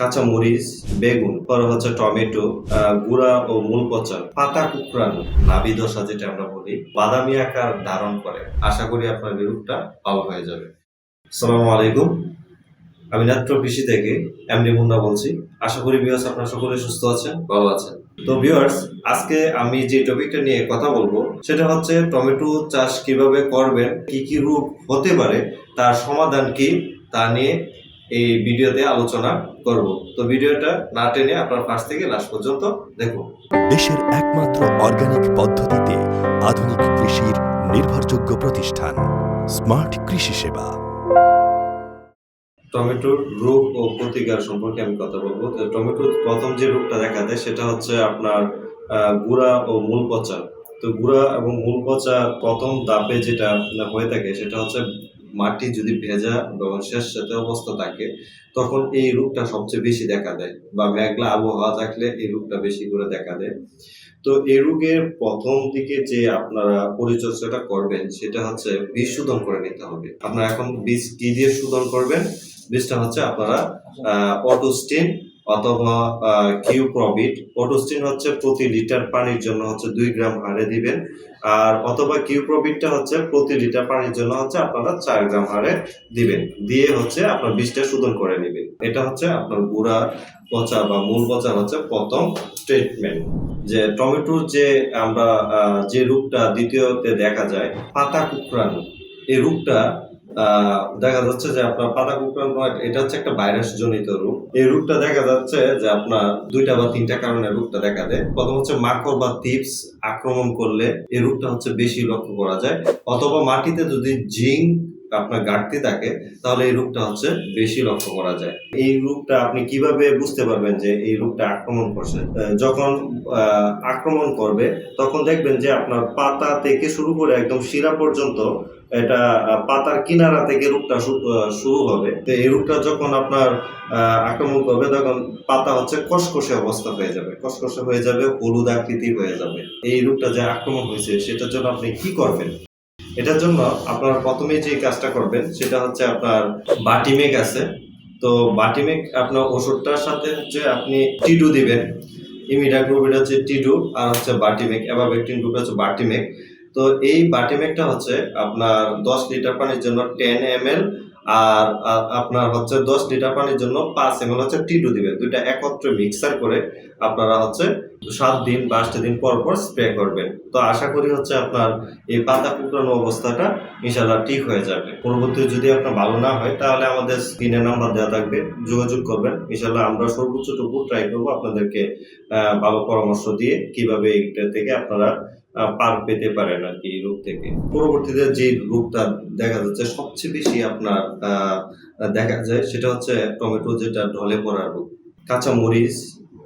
কাঁচা মরিচ বেগুন, পরে হচ্ছে টমেটো গুঁড়া ও মূল পচা পাতা, কুকরানো নাবি দশা যেটা আমরা বলি, বাদামি আকার ধারণ করে। আশা করি আপনার রোগটা ভালো হয়ে যাবে। আসসালামু আলাইকুম। আমি নাট্য কৃষি থেকে এমডি মুন্না বলছি। আশা করি ভিউয়ার্স আপনারা সকলে সুস্থ আছেন, ভালো আছেন। তো ভিউয়ার্স আজকে আমি যে টপিকটা নিয়ে কথা বলব, সেটা হচ্ছে টমেটো চাষ কীভাবে করবেন, কি কি রূপ হতে পারে, তার সমাধান কি, তা নিয়ে এই ভিডিওতে আলোচনা করব। তো ভিডিওটা না টেনে আপনার পাশ থেকে লাস্ট পর্যন্ত দেখুন। দেশের একমাত্র অর্গানিক পদ্ধতিতে আধুনিক কৃষির নির্ভরযোগ্য প্রতিষ্ঠান স্মার্ট কৃষি সেবা। টমেটোর রোগ ও প্রতিকার সম্পর্কে আমি কথা বলব। টমেটোর প্রথম যে রোগটা দেখা দেয় সেটা হচ্ছে আপনার গুঁড়া ও মূল পচা। তো গুড়া এবং মূল পচা প্রথম ধাপে যেটা আপনার হয়ে থাকে সেটা হচ্ছে মাটি যদি ভেজা এবং শেষ সাথে অবস্থা থাকে, তখন এই রোগটা সবচেয়ে বেশি দেখা দেয় বা মেঘলা আবহাওয়া থাকলে এই রোগটা বেশি করে দেখা দেয়। তো এই রোগের প্রথম দিকে যে আপনারা পরিচর্যাটা করবেন, সেটা হচ্ছে বীজ শোধন করে নিতে হবে। আপনারা এখন বীজ কি দিয়ে শোধন করবেন? বীজটা হচ্ছে আপনারা অটোস্টিন অথবা কিউপ্রবিট। অটোস্টিন হচ্ছে প্রতি লিটার পানির জন্য হচ্ছে দুই গ্রাম হারে দিবেন। আর অথবা কিউপ্রবিটটা হচ্ছে প্রতি লিটার পানির জন্য হচ্ছে আপনারা চার গ্রাম হারে দিবেন। দিয়ে হচ্ছে আপনার বীজটা শোধন করে নেবেন। এটা হচ্ছে আপনার গুঁড়া পচা বা মূল পচা হচ্ছে প্রথম ট্রিটমেন্ট যে টমেটোর যে আমরা যে রোগটা দ্বিতীয়তে দেখা যায় পাতা কুকরানো এই আহ, দেখা যাচ্ছে যে আপনার পাতা কুকরানো এটা হচ্ছে একটা ভাইরাস জনিত রোগ এই রোগটা দেখা যাচ্ছে যে আপনার দুইটা বা তিনটা কারণে রোগটা দেখা দেয়। প্রথম হচ্ছে মাকড় বা টিপস আক্রমণ করলে এই রোগটা হচ্ছে বেশি লক্ষ্য করা যায়। অথবা মাটিতে যদি জিঙ্ক আপনার ঘাটতি থাকে, তাহলে এই রোগটা হচ্ছে বেশি লক্ষ্য করা যায়। এই রোগটা আপনি কীভাবে বুঝতে পারবেন যে এই রোগটা আক্রমণ করছে? যখন আক্রমণ করবে, তখন দেখবেন যে আপনার পাতা থেকে শুরু করে একদম শিরা পর্যন্ত এটা পাতার কিনারা থেকে রোগটা শুরু হবে। তো এই রোগটা যখন আপনার আক্রমণ করবে, তখন পাতা হচ্ছে কসকসে অবস্থা হয়ে যাবে। কসকসে হয়ে যাবে, হলুদ আকৃতি হয়ে যাবে। এই রোগটা যে আক্রমণ হয়েছে, সেটার জন্য আপনি কি করবেন? এটার জন্য আপনার প্রথমে যে কাজটা করবেন, সেটা হচ্ছে আপনার বাটিমেক আছে। তো বাটিমেক আপনার ওষুধটার সাথে হচ্ছে আপনি টিডু দিবেন। ইমিডা গ্রুপ এটা হচ্ছে টিডু আর হচ্ছে বাটিমেক এভাবেকটিন গ্রুপ হচ্ছে বাটিমেক তো এই বাটিমেকটা হচ্ছে আপনার দশ লিটার পানির জন্য টেন এম এল আর আপনার হচ্ছে দশ লিটার পানির জন্য পাঁচ এম এল হচ্ছে টিডু দিবেন। দুইটা একত্রে মিক্সার করে আপনারা হচ্ছে সাত দিন বা আট দিন পর পর স্প্রে করবেন। তো আশা করি হচ্ছে আপনার এই পাতা কুকরানো অবস্থাটা ইনশাল্লাহ ঠিক হয়ে যাবে। পরবর্তী যদি আপনার ভালো না হয়, তাহলে আমাদের স্ক্রিনে নাম্বার দেওয়া থাকবে, যোগাযোগ করবেন। ইনশাল্লাহ আমরা সর্বোচ্চটুকু ট্রাই করব আপনাদেরকে ভালো পরামর্শ দিয়ে কীভাবে এইটা থেকে আপনারা পার পেতে পারেন আর কি এই রোগ থেকে। পরবর্তীতে যে রোগটা দেখা যাচ্ছে, সবচেয়ে বেশি আপনার দেখা যায় সেটা হচ্ছে টমেটো, যেটা ঢলে পড়ার রোগ। কাঁচা মরিচ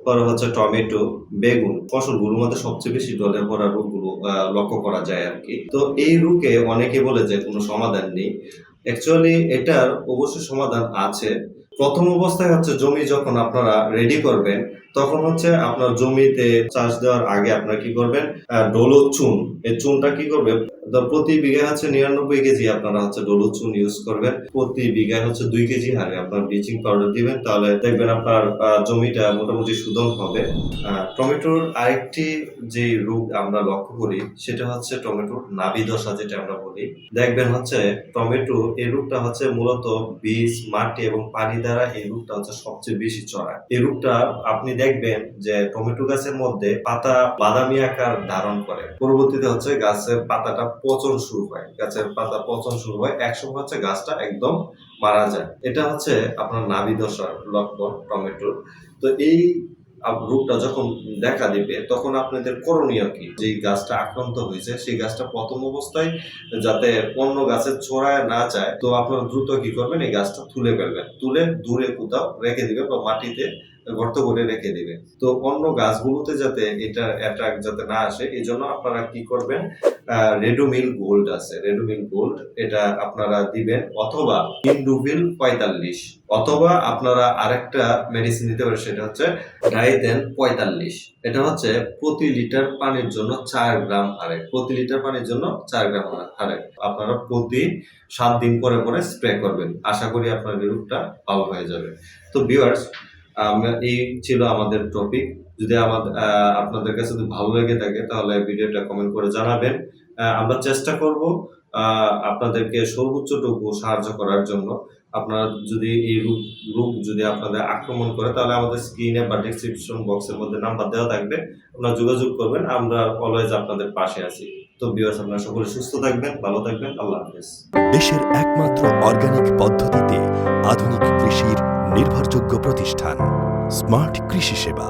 পরে হচ্ছে টমেটো, বেগুন ফসলগুলোর মধ্যে সবচেয়ে বেশি ঢলে পড়া রোগগুলো লক্ষ্য করা যায় আর কি। তো এই রোগে অনেকে বলে যে কোনো সমাধান নেই। অ্যাকচুয়ালি এটার অবশ্যই সমাধান আছে। প্রথম অবস্থায় হচ্ছে জমি যখন আপনারা রেডি করবেন, তখন হচ্ছে আপনার জমিতে চাষ দেওয়ার আগে আপনারা কি করবেন? ডোলো চুন। এই চুনটা কি করবে? প্রতি বিঘায় হচ্ছে নিরানব্বই কেজি আপনারা হচ্ছে ডোলো চুন ইউজ করবেন। প্রতি বিঘায় হচ্ছে দুই কেজি হারে আপনার ব্লিচিং পাউডার দিবেন। তাহলে দেখবেন আপনার জমিটা মোটামুটি শোধন হবে। টমেটোর আরেকটি যে রোগ আমরা লক্ষ্য করি, সেটা হচ্ছে টমেটোর নাভি দশা যেটা আমরা বলি। দেখবেন হচ্ছে টমেটো এই রোগটা হচ্ছে মূলত বীজ, মাটি এবং পানি দ্বারা এই রোগটা হচ্ছে সবচেয়ে বেশি ছড়ায়। এই রোগটা আপনি দেখবেন যে টমেটো গাছের মধ্যে পাতা বাদামি আকার ধারণ করে। পরবর্তীতে হচ্ছে গাছের পাতাটা পচন শুরু হয়, গাছের পাতা পচন শুরু হয়, একসময় হচ্ছে গাছটা একদম মারা যায়। এটা হচ্ছে আপনার নাভি দশার লক্ষণ টমেটোর তো এই রোগটা যখন দেখা দিবে, তখন আপনাদের করণীয় কি? যে গাছটা আক্রান্ত হয়েছে, সেই গাছটা প্রথম অবস্থায় যাতে অন্য গাছের ছড়ায় না যায়, তো আপনারা দ্রুত কি করবেন, এই গাছটা তুলে ফেলবেন। তুলে দূরে কোথাও রেখে দিবেন বা মাটিতে গর্ত করে রেখে দিবেন তো অন্য গাছগুলোতে যাতে এটা অ্যাট্রাক্ট যাতে না আসে এই জন্য আপনারা কি করবেন রেডোমিল গোল্ড আছে। রেডোমিল গোল্ড এটা আপনারা দিবেন অথবা ইন্ডুভিল পঁয়তাল্লিশ, অথবা আপনারা আরেকটা মেডিসিন দিতে পারেন, সেটা হচ্ছে ডাইদেন পঁয়তাল্লিশ। এটা হচ্ছে প্রতি লিটার পানির জন্য চার গ্রাম হারে। প্রতি লিটার পানির জন্য চার গ্রাম হারে। আপনারা প্রতি সাত দিন পরে পরে স্প্রে করবেন। আশা করি আপনার রোগটা ভালো হয়ে যাবে। তো ভিউয়ার্স এই ছিল আমাদের টপিক যদি আমাদের আপনাদের কাছে যদি ভালো লেগে থাকে, তাহলে ভিডিওটা কমেন্ট করে জানাবেন। আমরা চেষ্টা করব আপনাদেরকে সর্বোচ্চটুকু সাহায্য করার জন্য। আপনারা যদি এই রোগ রোগ যদি আপনাদের আক্রমণ করে, তাহলে আমাদের স্ক্রিনে বা ডিসক্রিপশন বক্সের মধ্যে নাম্বার দেওয়া থাকবে। আপনারা যোগাযোগ করবেন, আমরা অলওয়েজ আপনাদের পাশে আছি। তো ভিউয়ার্স আপনারা সকলে সুস্থ থাকবেন, ভালো থাকবেন, আল্লাহ হাফেজ। দেশের একমাত্র অর্গানিক পদ্ধতিতে আধুনিক কৃষির নির্ভরযোগ্য প্রতিষ্ঠান স্মার্ট কৃষি সেবা।